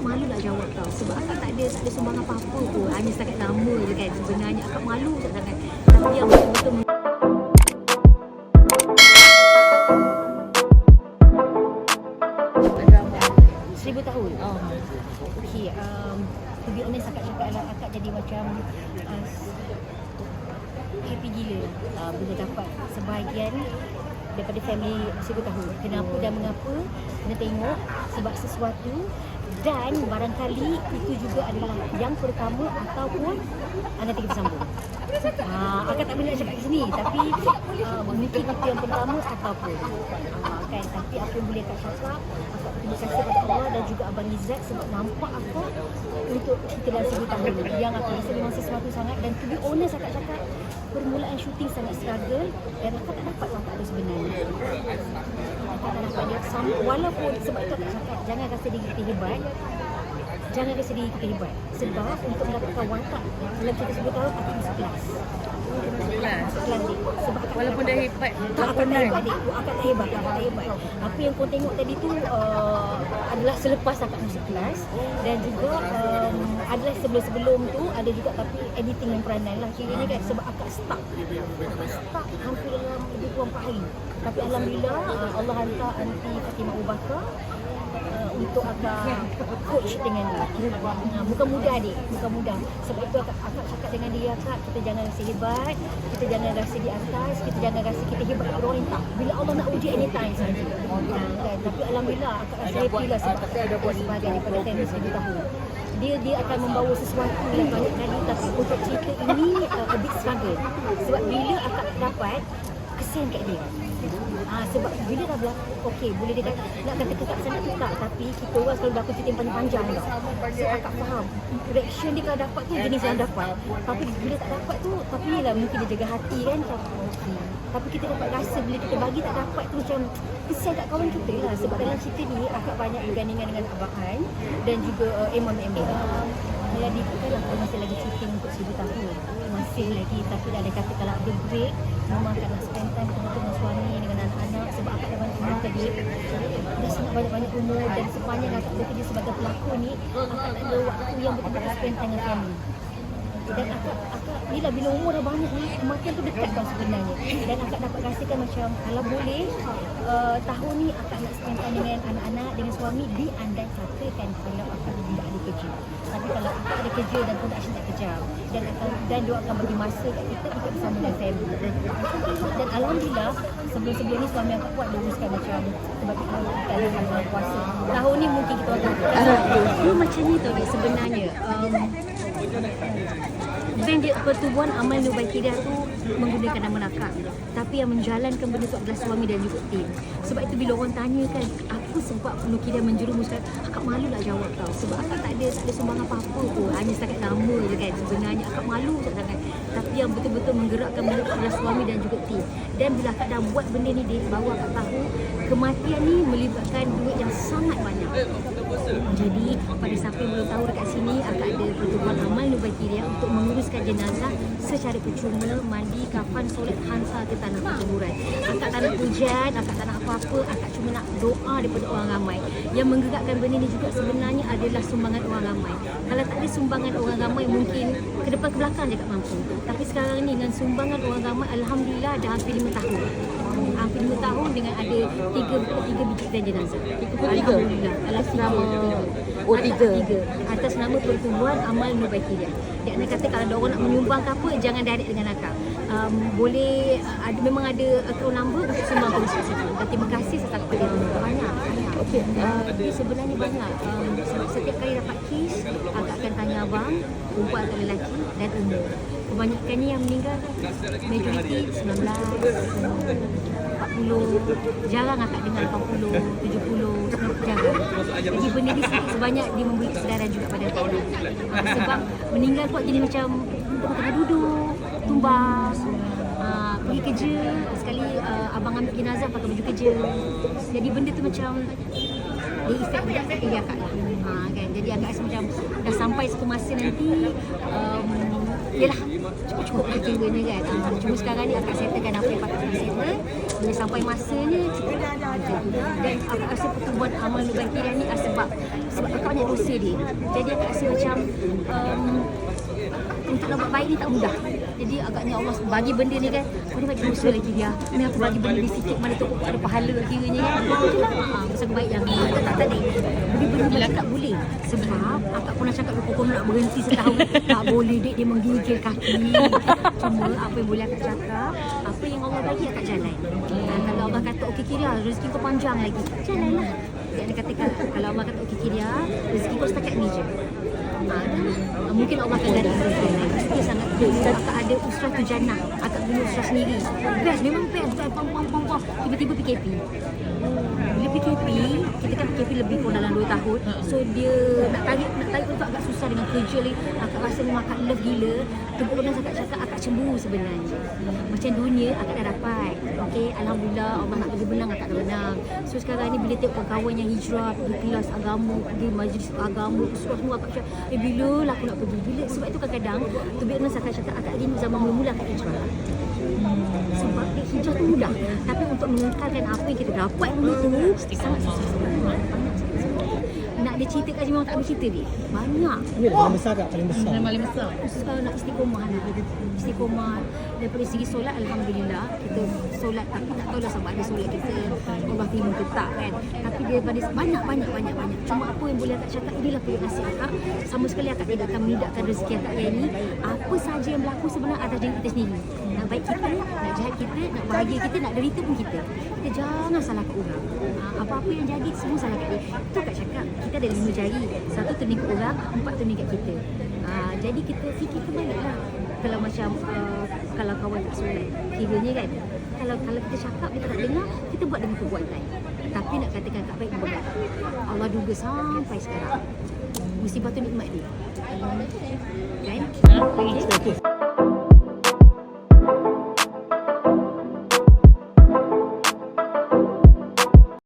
akak malu nak jawab tau. Sebab akak tak ada tak ada sumbang apa-apa pun. Hanya setakat nama je kan. Sebenarnya akak malu sangat. Tapi yang betul-betul seribu tahun? Oh. Okay, um, to be honest akak cakap lah akak jadi macam uh, happy gila uh, bila dapat sebahagian daripada family seribu tahun. Kenapa dan mengapa kena tengok sebab sesuatu dan barangkali itu juga adalah yang pertama ataupun anda kita sambung. Uh, akak tak boleh cakap kat sini tapi uh, mungkin itu yang pertama ataupun uh, kan tapi apa yang boleh akak cakap akak terima kasih kepada Allah dan juga Abang Izzat sebab nampak akak untuk kita dalam seribu tahun yang aku rasa memang sesuatu sangat dan to be honest akak cakap permulaan syuting sangat struggle dan akak tak dapat tak sama walaupun sebab itu akak cakap jangan rasa diri kita hebat jangan rasa diri kita hebat sebab untuk mendapatkan watak dalam cerita sebut tahun akak masuk kelas sebab Walaupun dah hebat tak akan tak hebat dia. Akak tak hebat, tak hebat. Apa yang kau tengok tadi tu uh, adalah selepas akak masuk kelas dan juga um, adalah sebelum-sebelum tu ada juga tapi editing dan peranan lah. Kiranya kan sebab akak stuck. Akak stuck hampir dalam lebih kurang 4 hari. Tapi Alhamdulillah uh, Allah hantar Aunty Fatimah Abu Bakar untuk akak coach dengan dia. Bukan mudah adik, bukan mudah. Sebab itu akak, akak cakap dengan dia, akak kita jangan rasa hebat, kita jangan rasa di atas, kita jangan rasa kita hebat kat orang tak. Bila Allah nak uji anytime saja. Uh, kan? Tapi Alhamdulillah akak rasa happy lah sebab akak ada buat sebagai daripada tenis seribu tahun. Dia dia akan membawa sesuatu yang banyak kali tapi untuk cerita ini uh, a bit struggle. Sebab bila akak dapat kesian kat dia. Ah sebab bila dah berlaku okey boleh dia kata nak kata kekak sana kekak tapi kita orang selalu berlaku cerita yang panjang-panjang tau. So akak faham reaction dia kalau dapat tu jenis yang dapat. Tapi bila tak dapat tu tapi ni lah mungkin dia jaga hati kan okey. Tapi kita dapat rasa bila kita bagi tak dapat tu macam kesian kat kawan kita lah sebab dalam cerita ni akak banyak bergandingan dengan Abang Han dan juga uh, Emon Emon. Jadi bukan lah kalau masih lagi syuting untuk seribu tahun. Masih lagi tapi dah ada kata kalau ada break memang akan nak spend time betul dengan suami dengan anak-anak sebab akak dah banyak umur tadi. Dah sangat banyak-banyak umur dan sepanjang akak bekerja sebagai pelakon ni akak tak ada waktu yang betul-betul spend time dengan family dan akak, akak ni lah bila umur dah banyak ni kematian tu dekat tau sebenarnya. Dan akak dapat rasakan macam kalau boleh uh, tahun ni akak nak spend dengan anak-anak dengan suami diandai katakan kalau akak tidak ada kerja. Tapi kalau akak ada kerja dan production tak kejam. Dan akan dan dia akan bagi masa kat kita untuk bersama dengan family. Dan Alhamdulillah sebelum-sebelum ni suami akak kuat dia uruskan macam sebab kita kita ada bulan puasa tahun ni mungkin kita tak dia macam ni dia sebenarnya. Um, Band dia pertubuhan amal Nubai Kidah tu menggunakan nama nakak Tapi yang menjalankan benda tu adalah suami dan juga tim. Sebab itu bila orang tanya kan Apa sebab Nur Kidah menjerumuskan Akak malu nak jawab tau. Sebab akak tak ada, tak ada sumbang apa-apa pun. Hanya setakat nama je kan. Sebenarnya akak malu sangat. Tapi yang betul-betul menggerakkan benda tu adalah suami dan juga tim. Dan bila akak dah buat benda ni dia Baru akak tahu Kematian ni melibatkan duit yang sangat banyak jadi pada siapa yang belum tahu dekat sini akan ada pertubuhan amal Nubakiria untuk menguruskan jenazah secara percuma mandi kafan solat hansa ke tanah kuburan. Akak tak nak hujan, akak tak nak apa-apa, akak cuma nak doa daripada orang ramai. Yang menggerakkan benda ni juga sebenarnya adalah sumbangan orang ramai. Kalau tak ada sumbangan orang ramai mungkin ke depan ke belakang je tak mampu. Tapi sekarang ni dengan sumbangan orang ramai Alhamdulillah dah hampir 5 tahun. Hampir 5 tahun dengan ada 3, 3 biji dan jenazah. Itu pun Alhamdulillah. Alhamdulillah. Oh tiga. tiga. Atas nama pertumbuhan amal mubahidah. Dia nak kata kalau ada orang nak menyumbang ke apa jangan direct dengan akak. Um, boleh ada memang ada account number untuk sumbang ke situ. terima kasih sangat kepada dia. Banyak. banyak. Okey. Uh, sebenarnya banyak. Um, setiap kali dapat kes agak akan tanya abang, perempuan atau lelaki dan umur. Kebanyakan ni yang meninggal majoriti 19. 19. 40, jarang akak dengar 80, 70, 90, jarang. Jadi benda ni se- sebanyak dia memberi kesedaran juga pada orang. Uh, sebab meninggal kot jadi macam tengah duduk, tumbang, uh, pergi kerja, sekali uh, abang ambil jenazah pakai baju kerja. Jadi benda tu macam dia efek dekat kat diri akak lah. Ha, kan? Jadi agak rasa macam dah sampai satu masa nanti um, Yelah cukup-cukup lah kiranya kan uh, Cuma sekarang ni akak settlekan apa yang patut settle Bila sampai masanya cukup tu Dan akak rasa pertumbuhan amal lubang kira ni sebab Sebab akak banyak dosa dia Jadi akak rasa macam um, untuk nak buat baik ni tak mudah. Jadi agaknya Allah bagi benda ni kan, ni bagi dosa lagi dia. Ni aku bagi benda ni sikit mana tu ada pahala kiranya kan. Itulah ha, pasal baik yang tak tak tadi. Benda-benda macam tak boleh. Sebab akak pernah cakap dengan pokok nak berhenti setahun. tak boleh dek dia menggigil kaki. Cuma apa yang boleh akak cakap, apa yang Allah bagi akak jalan. Ha, kalau Allah kata okey kira rezeki kau panjang lagi, jalanlah. Dia katakan kalau Allah kata okey kira rezeki kau setakat ni je. Mungkin Allah akan rezeki lain. Mesti sangat. Dan akak ada usrah tu jannah. Akak punya usrah sendiri. Best, memang best. Best, pam, pam, pam, pam. Tiba-tiba PKP. Bila PKP, kita kan PKP lebih kurang dalam 2 tahun. So dia nak tarik nak tarik tu agak susah dengan kerja lagi. Akak rasa memang akak love gila. Kebetulan akak cakap akak cemburu sebenarnya. Macam dunia akak dah dapat. Okay, Alhamdulillah Allah nak bagi menang akak dah menang. So sekarang ni bila tengok kawan yang hijrah pergi kelas agama, pergi majlis agama, usrah semua akak cakap, eh bila lah aku nak pergi? Bila? Sebab itu kadang-kadang, be honest akak cakap akak ni zaman mula-mula akak hijrah. Sebab hijrah tu mudah Tapi untuk mengekalkan apa yang kita dapat dulu tu Sangat susah. Nak dia cerita kat sini memang tak habis cerita dia Banyak. Ini paling besar tak? Paling besar. Yang paling besar. Sekarang nak istiqomah nak Istiqomah Daripada segi solat Alhamdulillah Kita solat Tapi tak tahulah sebab ada solat kita Allah terima ke tak kan? Tapi daripada banyak banyak banyak banyak. Cuma apa yang boleh akak cakap Inilah perlu kasih akak. Sama sekali akak tidak akan menidakkan rezeki akak yang ni. Apa saja yang berlaku sebenarnya atas diri kita sendiri baik kita Nak jahat kita Nak bahagia kita Nak derita pun kita. Kita jangan salahkan orang. Ha, Apa-apa yang jadi Semua salah kat dia. Itu kak cakap. Kita ada lima jari. Satu turning kat orang Empat turning kat kita. Ha, jadi kita fikir kembali lah kalau macam uh, kalau kawan tak solat kiranya kan kalau kalau kita cakap kita tak dengar kita buat dengan perbuatan tapi nak katakan tak baik berat Allah duga sampai sekarang. Musibah tu nikmat dia. Kan? Okay.